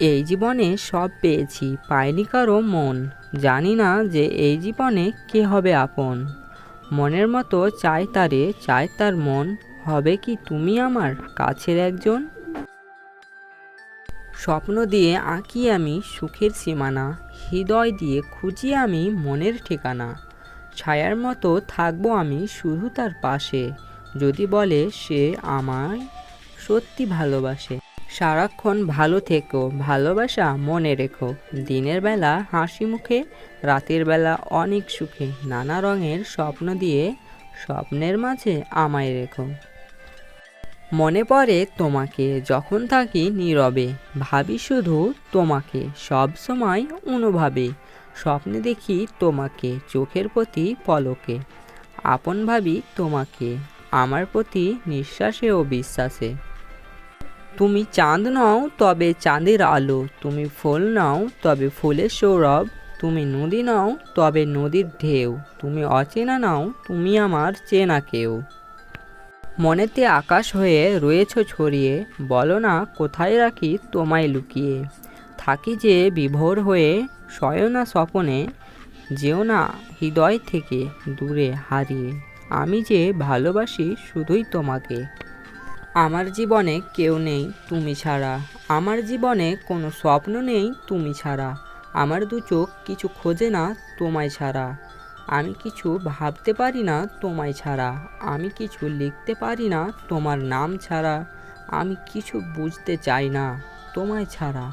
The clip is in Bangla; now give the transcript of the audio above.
এই জীবনে সব পেয়েছি, পাইনি কারও মন। জানি না যে এই জীবনে কে হবে আপন। মনের মতো চাই তারে, চাই তার মন। হবে কি তুমি আমার কাছের একজন? স্বপ্ন দিয়ে আঁকি আমি সুখের সীমানা, হৃদয় দিয়ে খুঁজি আমি মনের ঠিকানা। ছায়ার মতো থাকব আমি শুধু তার পাশে, যদি বলে সে আমায় সত্যি ভালোবাসে। সারাক্ষণ ভালো থেকো, ভালোবাসা মনে রেখো। দিনের বেলা হাসি মুখে, রাতের বেলা অনেক সুখে। নানা রঙের স্বপ্ন দিয়ে স্বপ্নের মাঝে আমায় রেখো। মনে পড়ে তোমাকে, যখন থাকি নীরবে। ভাবি শুধু তোমাকে, সব সময় অনুভাবে। স্বপ্নে দেখি তোমাকে, চোখের প্রতি পলকে। আপন ভাবি তোমাকে, আমার প্রতি নিঃশ্বাসে ও বিশ্বাসে। তুমি চাঁদ নাও, তবে চাঁদের আলো। তুমি ফুল নাও, তবে ফুলের সৌরভ। তুমি নদী নাও, তবে নদীর ঢেউ। তুমি অচেনা নাও, তুমি আমার চেনা কেউ। মনেতে আকাশ হয়ে রয়েছ ছড়িয়ে। বলো না, কোথায় রাখি তোমায় লুকিয়ে? থাকি যে বিভোর হয়ে শয়না স্বপনে। যেও না হৃদয় থেকে দূরে হারিয়ে। আমি যে ভালোবাসি শুধুই তোমাকে। আমার জীবনে কেউ নেই তুমি ছাড়া। আমার জীবনে কোনো স্বপ্ন নেই তুমি ছাড়া। আমার দু চোখ কিছু খোঁজে না তোমায় ছাড়া। আমি কিছু ভাবতে পারি না তোমায় ছাড়া। আমি কিছু লিখতে পারি না তোমার নাম ছাড়া। আমি কিছু বুঝতে চাই না তোমায় ছাড়া।